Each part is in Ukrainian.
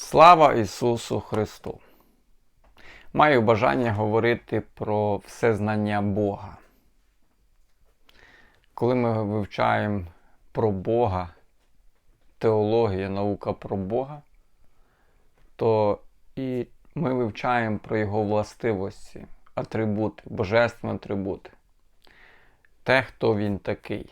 Слава Ісусу Христу! Маю бажання говорити про всезнання Бога. Коли ми вивчаємо про Бога, теологія, наука про Бога, то і ми вивчаємо про Його властивості, атрибути, божественні атрибути. Те, хто він такий.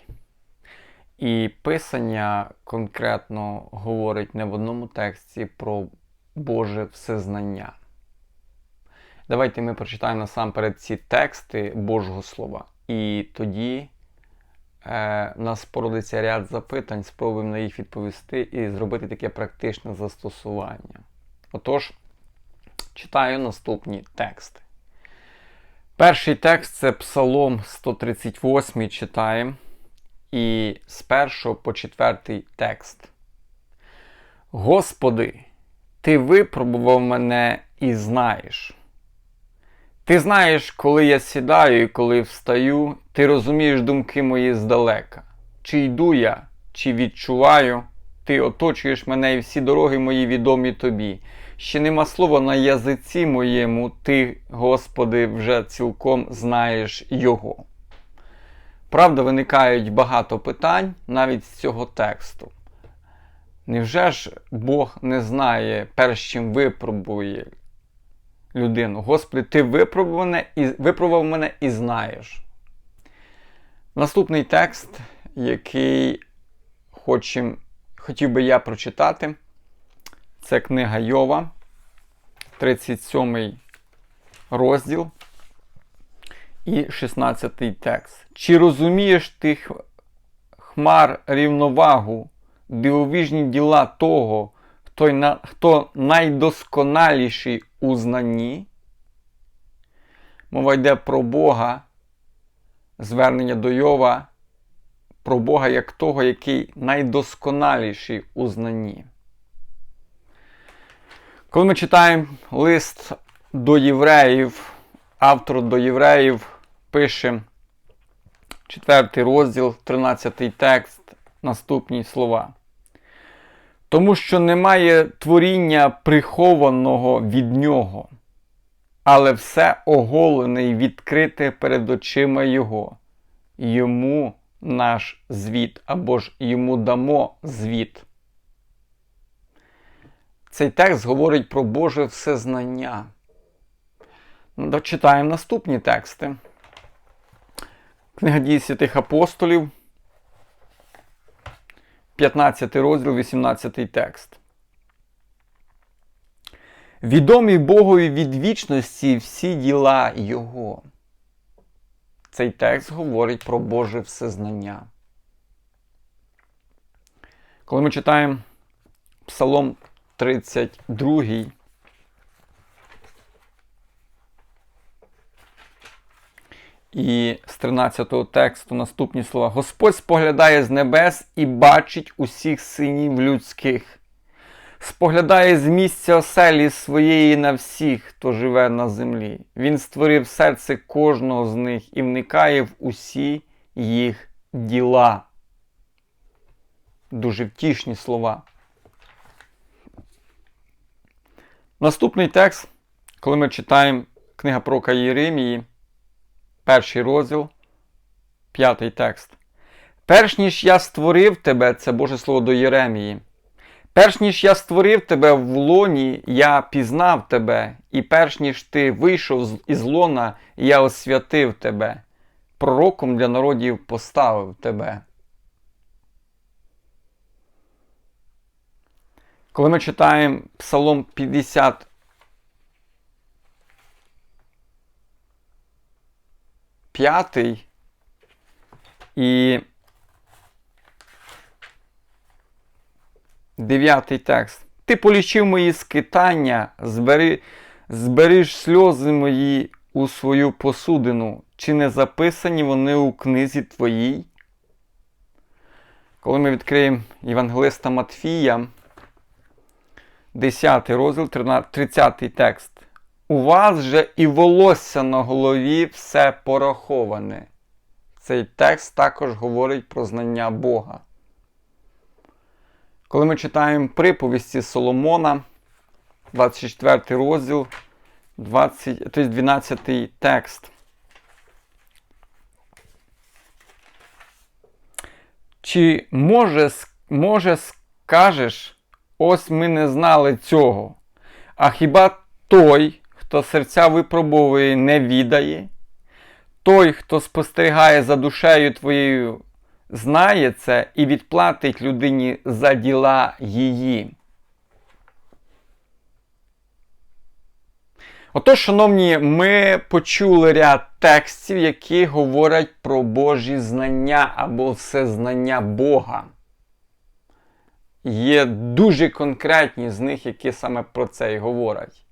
І Писання конкретно говорить не в одному тексті про Боже всезнання. Давайте ми прочитаємо насамперед ці тексти Божого Слова. І тоді е, нас породиться ряд запитань, спробуємо на їх відповісти і зробити таке практичне застосування. Отож, читаю наступні тексти. Перший текст це Псалом 138, читаємо. І з першого по четвертий текст. Господи, Ти випробував мене і знаєш. Ти знаєш, коли я сідаю і коли встаю, ти розумієш думки мої здалека. Чи йду я, чи відчуваю, ти оточуєш мене і всі дороги мої відомі тобі. Ще нема слова на язиці моєму, ти, Господи, вже цілком знаєш Його. Правда, виникають багато питань навіть з цього тексту. Невже ж Бог не знає, перш чим випробує людину? Господи, ти випробував мене і, випробував мене і знаєш. Наступний текст, який хочем, хотів би я прочитати, це книга Йова, 37 розділ і 16 текст. Чи розумієш ти хмар рівновагу, дивовижні діла того, хто найдосконаліший у знанні? Мова йде про Бога, звернення до Йова, про Бога як того, який найдосконаліший у знанні. Коли ми читаємо лист до євреїв, автор до євреїв пише 4 розділ, 13 текст, наступні слова. Тому що немає творіння прихованого від нього, але все оголене і відкрите перед очима Його. Йому наш звіт, або ж йому дамо звіт. Цей текст говорить про Боже всезнання. Дочитаємо наступні тексти. Книга дій святих апостолів, 15 розділ, 18 текст. Відомі Богові від вічності всі діла Його. Цей текст говорить про Боже всезнання. Коли ми читаємо Псалом 32, І з 13 тексту наступні слова: Господь споглядає з небес і бачить усіх синів людських, споглядає з місця оселі своєї на всіх, хто живе на землі. Він створив серце кожного з них і вникає в усі їх діла. Дуже втішні слова. Наступний текст, коли ми читаємо книга про Єремії, перший розділ, п'ятий текст. Перш ніж я створив тебе, це Боже Слово до Єремії. Перш ніж я створив тебе в лоні, я пізнав тебе, і перш ніж ти вийшов із лона, я освятив тебе, пророком для народів поставив тебе. Коли ми читаємо Псалом 50, п'ятий і дев'ятий текст. Ти полічив мої скитання, збери, зберіж сльози мої у свою посудину, чи не записані вони у книзі твоїй? Коли ми відкриємо Євангелиста Матфія, 10 розділ, 30 текст. У вас же і волосся на голові все пораховане. Цей текст також говорить про знання Бога. Коли ми читаємо приповісті Соломона, 24 розділ, 20, тобто 12 текст. Чи може, може скажеш, ось ми не знали цього, а хіба той, хто серця випробовує, не відає? Той, хто спостерігає за душею твоєю, знає це і відплатить людині за діла її. Отож, шановні, ми почули ряд текстів, які говорять про Божі знання або всезнання Бога. Є дуже конкретні з них, які саме про це і говорять.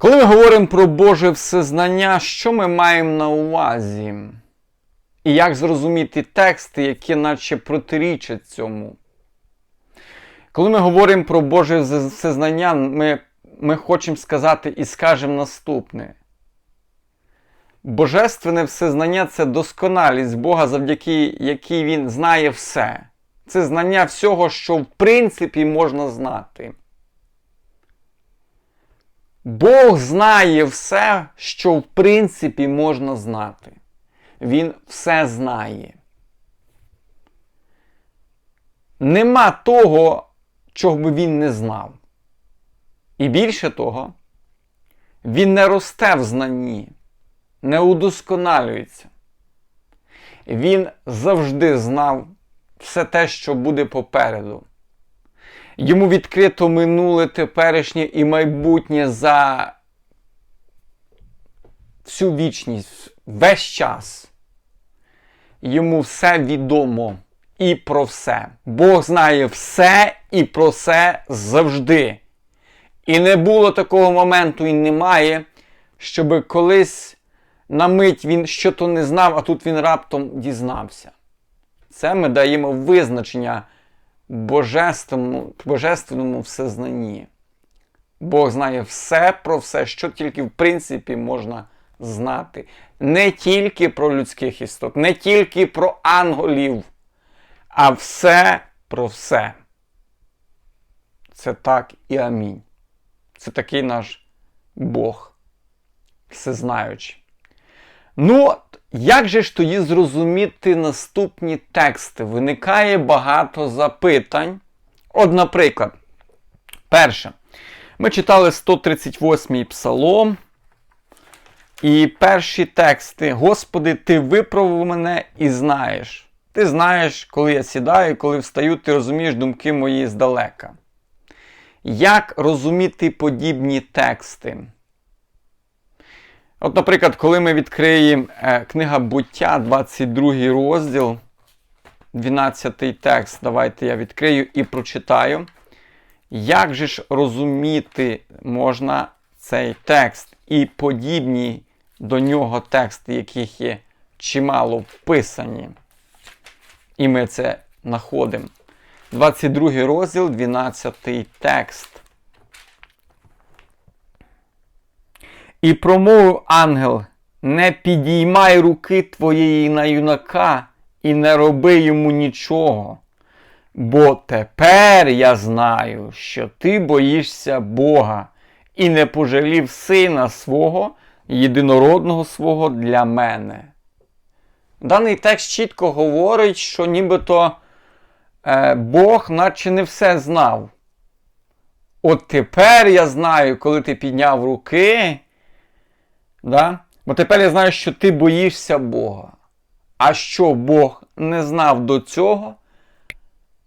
Коли ми говоримо про Боже всезнання, що ми маємо на увазі? І як зрозуміти тексти, які наче протирічать цьому? Коли ми говоримо про Боже всезнання, ми, ми хочемо сказати і скажемо наступне. Божественне всезнання це досконалість Бога, завдяки якій Він знає все. Це знання всього, що в принципі можна знати. Бог знає все, що в принципі можна знати. Він все знає. Нема того, чого би він не знав. І більше того, він не росте в знанні, не удосконалюється. Він завжди знав все те, що буде попереду. Йому відкрито минуле, теперішнє і майбутнє за всю вічність, весь час. Йому все відомо і про все. Бог знає все і про все завжди. І не було такого моменту, і немає, щоб колись на мить він що-то не знав, а тут він раптом дізнався. Це ми даємо визначення божественному, божественному всезнанні. Бог знає все про все, що тільки в принципі можна знати. Не тільки про людських істот, не тільки про ангелів, а все про все. Це так і амінь. Це такий наш Бог, всезнаючий. Ну, як же ж тоді зрозуміти наступні тексти? Виникає багато запитань. От, наприклад, перше. Ми читали 138-й псалом. І перші тексти: Господи, Ти виправив мене і знаєш. Ти знаєш, коли я сідаю, коли встаю, ти розумієш думки мої здалека. Як розуміти подібні тексти? От, наприклад, коли ми відкриємо е, книга буття, 22 розділ, 12 текст, давайте я відкрию і прочитаю. Як же ж розуміти можна цей текст і подібні до нього тексти, яких є чимало вписані? І ми це знаходимо. 22 розділ, 12 текст. І промовив ангел: Не підіймай руки твоєї на юнака і не роби йому нічого. Бо тепер я знаю, що ти боїшся Бога і не пожалів сина свого, єдинородного свого для мене. Даний текст чітко говорить, що нібито е, Бог наче не все знав. От тепер я знаю, коли ти підняв руки. Да? Бо тепер я знаю, що ти боїшся Бога. А що Бог не знав до цього,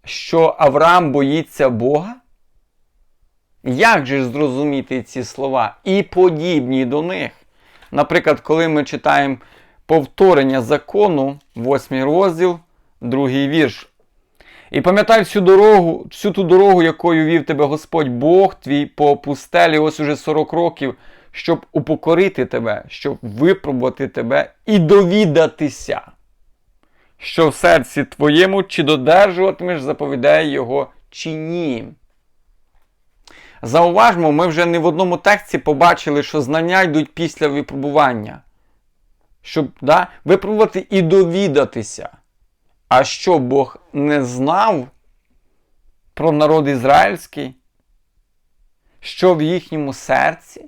що Авраам боїться Бога? Як же ж зрозуміти ці слова і подібні до них? Наприклад, коли ми читаємо повторення закону, 8 розділ, другий вірш. І пам'ятай всю дорогу, всю ту дорогу, якою вів тебе Господь Бог твій по пустелі, ось уже 40 років, щоб упокорити тебе, щоб випробувати тебе і довідатися, що в серці твоєму чи додержуватимеш заповідає Його, чи ні. Зауважмо, ми вже не в одному тексті побачили, що знання йдуть після випробування. Щоб да, випробувати і довідатися. А що Бог не знав про народ ізраїльський? що в їхньому серці,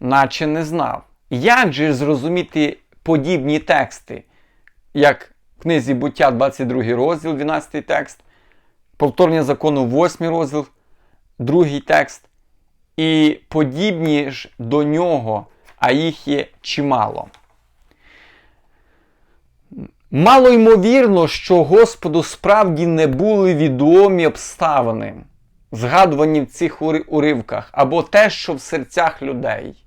наче не знав. Як же зрозуміти подібні тексти, як в книзі буття 22 розділ, 12 текст, повторення закону 8 розділ, 2 текст, і подібні ж до нього, а їх є чимало. Мало ймовірно, що Господу справді не були відомі обставини, згадувані в цих уривках, або те, що в серцях людей.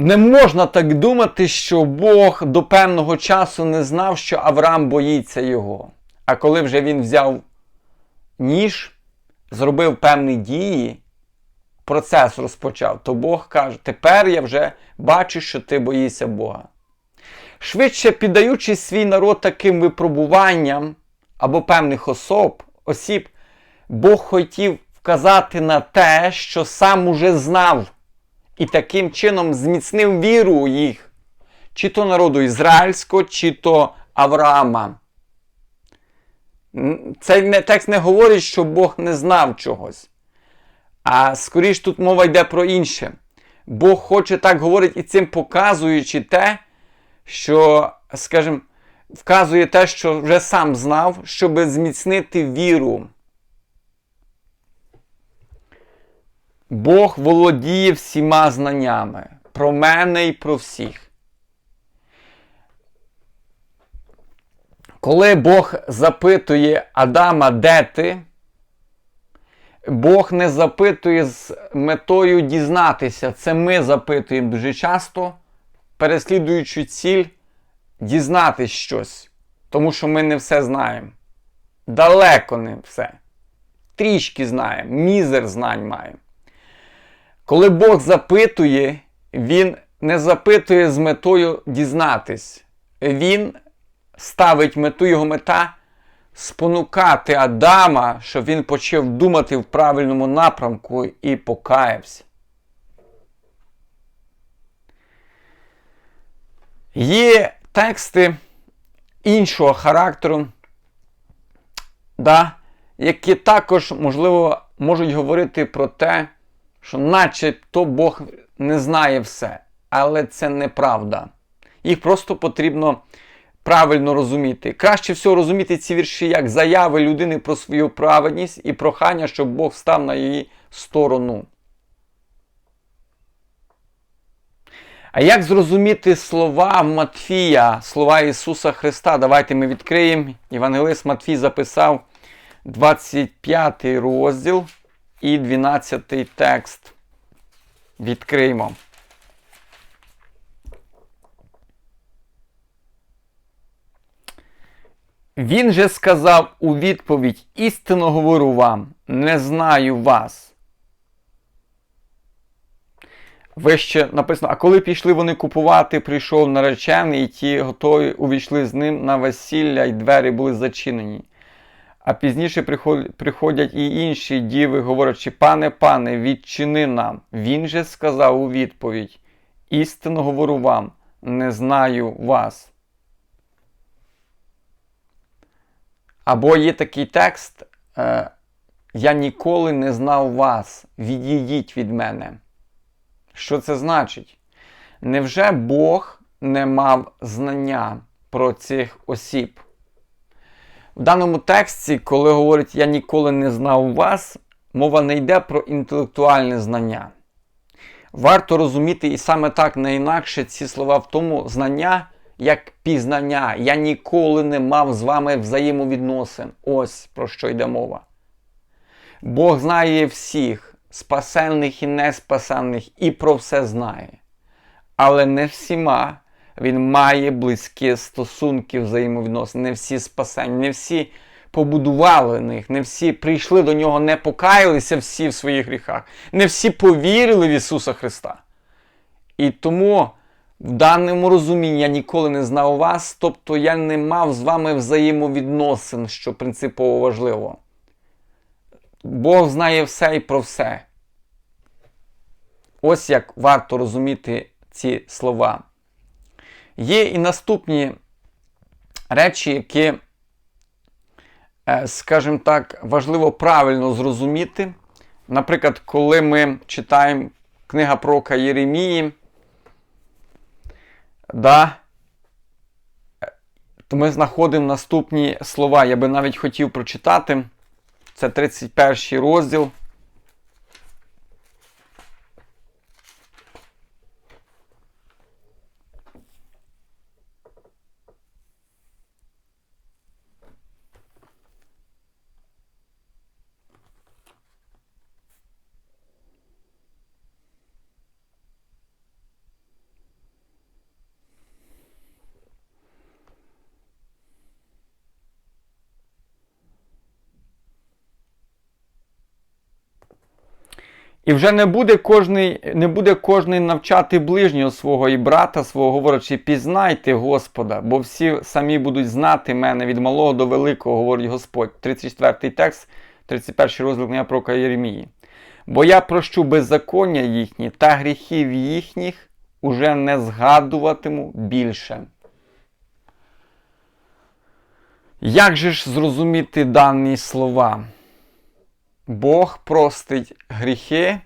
Не можна так думати, що Бог до певного часу не знав, що Авраам боїться його. А коли вже він взяв ніж, зробив певні дії, процес розпочав, то Бог каже: тепер я вже бачу, що ти боїшся Бога. Швидше піддаючи свій народ таким випробуванням або певних особ, осіб, Бог хотів вказати на те, що сам уже знав, і таким чином зміцнив віру їх, чи то народу ізраїльського, чи то Авраама. Цей текст не говорить, що Бог не знав чогось. А скоріш тут мова йде про інше. Бог хоче так говорити і цим показуючи те, що, скажімо, вказує те, що вже сам знав, щоб зміцнити віру. Бог володіє всіма знаннями про мене і про всіх. Коли Бог запитує Адама, де ти, Бог не запитує з метою дізнатися. Це ми запитуємо дуже часто, переслідуючи ціль дізнатись щось. Тому що ми не все знаємо. Далеко не все. Трішки знаємо, мізер знань маємо. Коли Бог запитує, Він не запитує з метою дізнатись. Він ставить мету його мета спонукати Адама, щоб він почав думати в правильному напрямку і покаявся. Є тексти іншого характеру, да, які також, можливо, можуть говорити про те, що начебто Бог не знає все. Але це неправда. Їх просто потрібно правильно розуміти. Краще всього розуміти ці вірші як заяви людини про свою праведність і прохання, щоб Бог став на її сторону. А як зрозуміти слова Матфія, слова Ісуса Христа? Давайте ми відкриємо. Євангелист Матфій записав 25 розділ і 12 текст. Відкриємо. Він же сказав у відповідь: істинно говорю вам, не знаю вас. Вище написано, а коли пішли вони купувати, прийшов наречений, і ті готові увійшли з ним на весілля, і двері були зачинені. А пізніше приходять і інші діви, говорячи, пане, пане, відчини нам. Він же сказав у відповідь: істинно говорю вам, не знаю вас. Або є такий текст: е, Я ніколи не знав вас, відійдіть від мене. Що це значить? Невже Бог не мав знання про цих осіб? В даному тексті, коли говорить Я ніколи не знав вас, мова не йде про інтелектуальне знання. Варто розуміти, і саме так не інакше ці слова в тому знання, як пізнання. Я ніколи не мав з вами взаємовідносин. Ось про що йде мова. Бог знає всіх, спасенних і неспасенних, і про все знає. Але не всіма він має близькі стосунки взаємовідносин. Не всі спасені, не всі побудували них, не всі прийшли до нього, не покаялися всі в своїх гріхах, не всі повірили в Ісуса Христа. І тому в даному розумінні я ніколи не знав вас, тобто я не мав з вами взаємовідносин, що принципово важливо. Бог знає все і про все. Ось як варто розуміти ці слова. Є і наступні речі, які е, скажімо так, важливо правильно зрозуміти. Наприклад, коли ми читаємо книга пророка Єремії, да, то ми знаходимо наступні слова. Я би навіть хотів прочитати. Це 31 розділ. І вже не буде кожний, не буде кожний навчати ближнього свого і брата свого, говорячи, пізнайте Господа, бо всі самі будуть знати мене від малого до великого, говорить Господь. 34 текст, 31 розділ книга пророка Єремії. Бо я прощу беззаконня їхні та гріхів їхніх уже не згадуватиму більше. Як же ж зрозуміти дані слова? Бог простить гріхи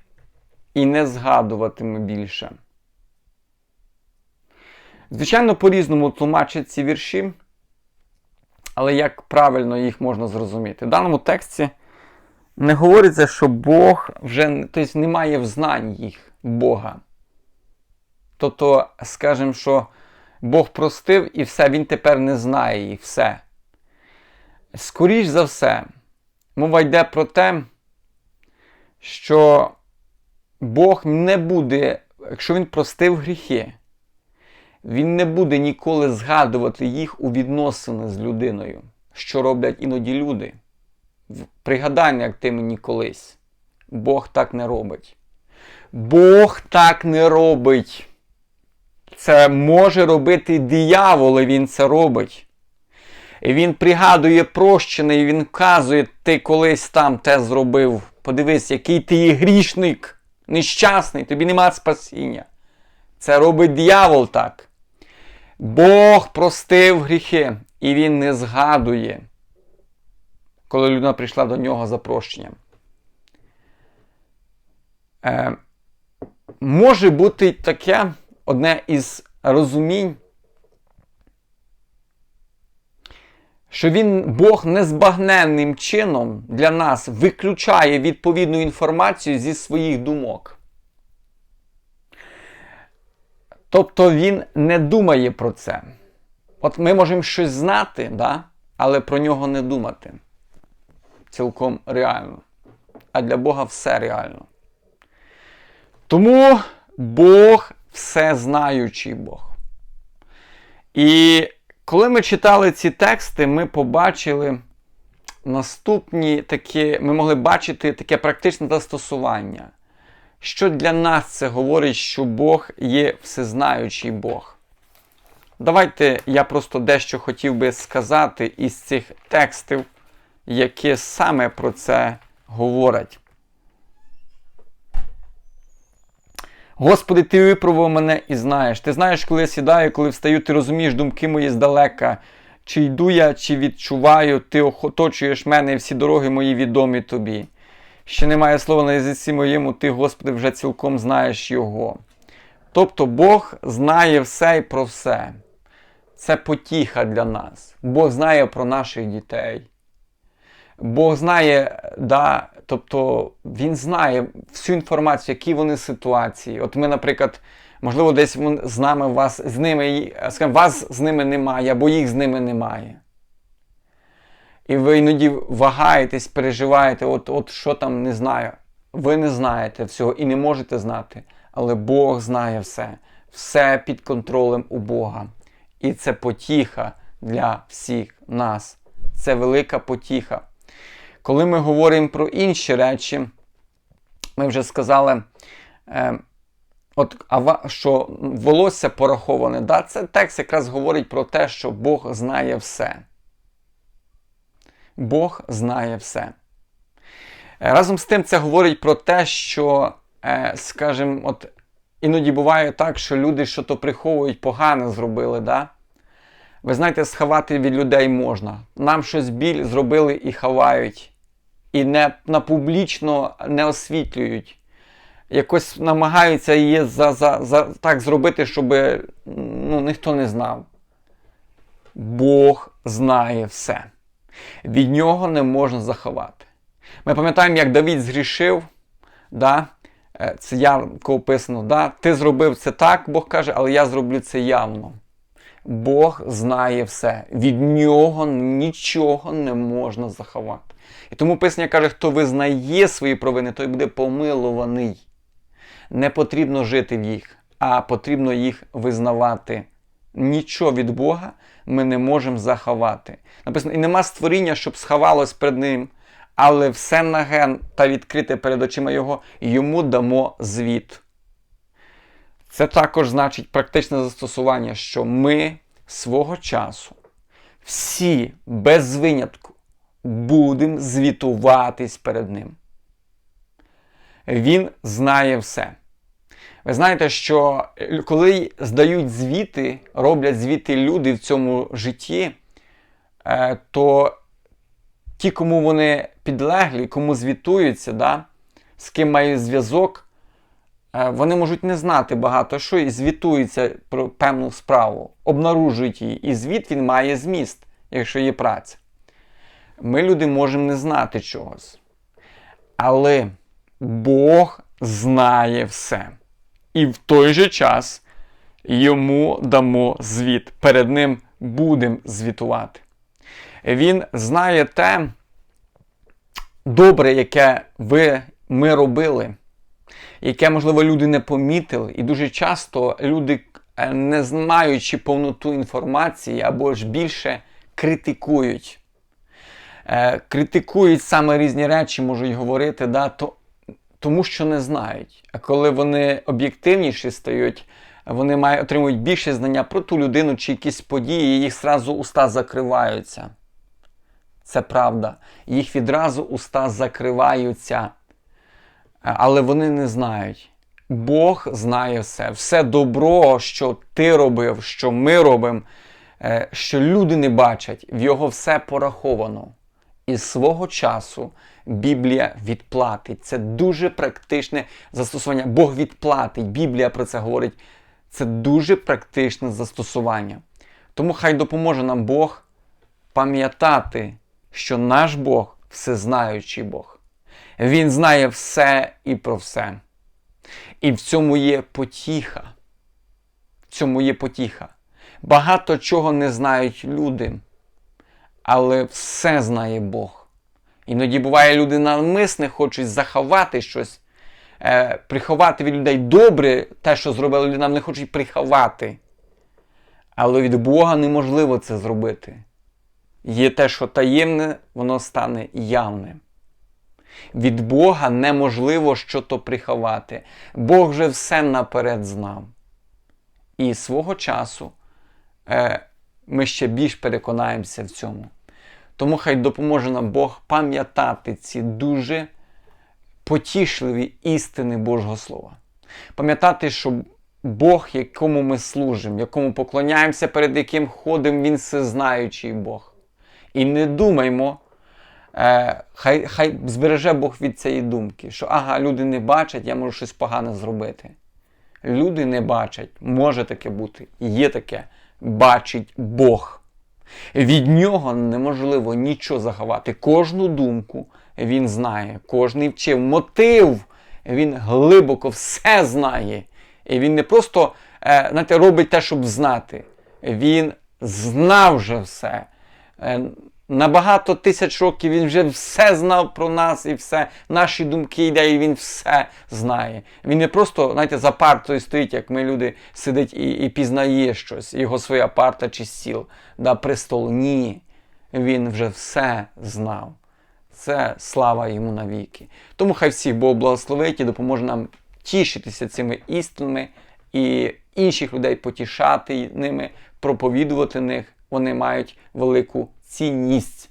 і не згадуватиме більше. Звичайно, по-різному тлумачать ці вірші, але як правильно їх можна зрозуміти? В даному тексті не говориться, що Бог вже тобто немає взнань їх Бога. Тобто, скажімо, що Бог простив і все, він тепер не знає їх все. Скоріш за все, мова йде про те, що Бог не буде, якщо Він простив гріхи, Він не буде ніколи згадувати їх у відносини з людиною, що роблять іноді люди. Пригадай, як ти мені колись. Бог так не робить. Бог так не робить. Це може робити диявол, і він це робить. І він пригадує прощене, і він вказує, ти колись там те зробив. Подивись, який ти є грішник, нещасний, тобі нема спасіння. Це робить диявол так. Бог простив гріхи, і він не згадує, коли людина прийшла до нього за прощенням. Е, Може бути таке одне із розумінь, що він, Бог незбагненним чином для нас виключає відповідну інформацію зі своїх думок. Тобто він не думає про це. От ми можемо щось знати, да? але про нього не думати. Цілком реально. А для Бога все реально. Тому Бог всезнаючий Бог. І коли ми читали ці тексти, ми побачили наступні такі, ми могли бачити таке практичне застосування. Що для нас це говорить, що Бог є всезнаючий Бог. Давайте я просто дещо хотів би сказати із цих текстів, які саме про це говорять. Господи, ти випробував мене і знаєш. Ти знаєш, коли я сідаю, коли встаю, ти розумієш думки мої здалека. Чи йду я, чи відчуваю, ти оточуєш мене і всі дороги мої відомі тобі. Ще немає слова на язиці моєму, ти, Господи, вже цілком знаєш Його. Тобто Бог знає все і про все. Це потіха для нас. Бог знає про наших дітей. Бог знає, да, тобто Він знає всю інформацію, які вони ситуації. От ми, наприклад, можливо, десь з нами вас з ними, скажімо, вас з ними немає, або їх з ними немає. І ви іноді вагаєтесь, переживаєте, от, от що там не знаю. Ви не знаєте всього і не можете знати. Але Бог знає все. Все під контролем у Бога. І це потіха для всіх нас. Це велика потіха. Коли ми говоримо про інші речі, ми вже сказали, е, от, що волосся пораховане. Да? Це текст якраз говорить про те, що Бог знає все. Бог знає все. Е, разом з тим, це говорить про те, що, е, скажімо, от іноді буває так, що люди що то приховують, погане зробили. да? Ви знаєте, сховати від людей можна. Нам щось біль зробили і ховають. І не на публічно не освітлюють. Якось намагаються її за, за, за, так зробити, щоб ну, ніхто не знав. Бог знає все. Від нього не можна заховати. Ми пам'ятаємо, як Давід згрішив. Да? Е, Це ярко описано. Да? Ти зробив це так, Бог каже, але я зроблю це явно. Бог знає все. Від нього нічого не можна заховати. І тому Писання каже, хто визнає свої провини, той буде помилуваний. Не потрібно жити в їх, а потрібно їх визнавати. Нічого від Бога ми не можемо заховати. Написано, і нема створіння, щоб сховалось перед ним, але все наген та відкрите перед очима Його, йому дамо звіт. Це також значить практичне застосування, що ми свого часу всі без винятку будемо звітуватись перед ним. Він знає все. Ви знаєте, що коли здають звіти, роблять звіти люди в цьому житті, е, то ті, кому вони підлеглі, кому звітуються, да, з ким мають зв'язок, вони можуть не знати багато що і звітуються про певну справу, обнаружують її. І звіт він має зміст, якщо є праця. Ми, люди, можемо не знати чогось. Але Бог знає все. І в той же час йому дамо звіт. Перед ним будемо звітувати. Він знає те добре, яке ви, ми робили, яке, можливо, люди не помітили. І дуже часто люди, е, не знаючи повноту інформації або ж більше критикують. Е, критикують саме різні речі, можуть говорити, да, то, тому що не знають. А коли вони об'єктивніші стають, вони мають, отримують більше знання про ту людину чи якісь події, і їх зразу уста закриваються. Це правда. Їх відразу уста закриваються. Але вони не знають. Бог знає все. Все добро, що ти робив, що ми робимо, е, що люди не бачать, в його все пораховано. І свого часу Біблія відплатить. Це дуже практичне застосування. Бог відплатить. Біблія про це говорить. Це дуже практичне застосування. Тому хай допоможе нам Бог пам'ятати, що наш Бог всезнаючий Бог. Він знає все і про все. І в цьому є потіха. В цьому є потіха. Багато чого не знають люди, але все знає Бог. Іноді буває, люди навмисне хочуть заховати щось, е, приховати від людей добре те, що зробили люди, нам не хочуть приховати. Але від Бога неможливо це зробити. Є те, що таємне, воно стане явним. Від Бога неможливо що-то приховати. Бог вже все наперед знав. І свого часу е, ми ще більш переконаємося в цьому. Тому хай допоможе нам Бог пам'ятати ці дуже потішливі істини Божого Слова. Пам'ятати, що Бог, якому ми служимо, якому поклоняємося, перед яким ходимо, Він всезнаючий Бог. І не думаймо, е, хай хай збереже Бог від цієї думки, що ага, люди не бачать, я можу щось погане зробити. Люди не бачать, може таке бути, є таке, бачить Бог. Від нього неможливо нічого заховати. Кожну думку він знає, кожний вчив. Мотив він глибоко все знає. І він не просто е, знаєте, робить те, щоб знати. Він знав вже все. Е, на багато тисяч років він вже все знав про нас і все, наші думки, ідеї, він все знає. Він не просто, знаєте, за партою стоїть, як ми люди сидить і і пізнає щось, його своя парта чи стіл, да, престол. Ні. Він вже все знав. Це слава йому навіки. Тому хай всіх Бог благословить і допоможе нам тішитися цими істинами і інших людей потішати ними, проповідувати них. Вони мають велику цінність.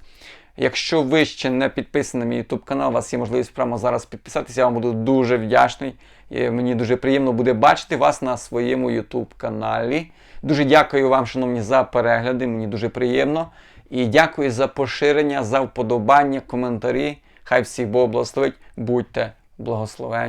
Якщо ви ще не підписані на мій YouTube канал, у вас є можливість прямо зараз підписатися. Я вам буду дуже вдячний. І мені дуже приємно буде бачити вас на своєму YouTube каналі. Дуже дякую вам, шановні, за перегляди. Мені дуже приємно. І дякую за поширення, за вподобання, коментарі. Хай всіх Бог благословить. Будьте благословені.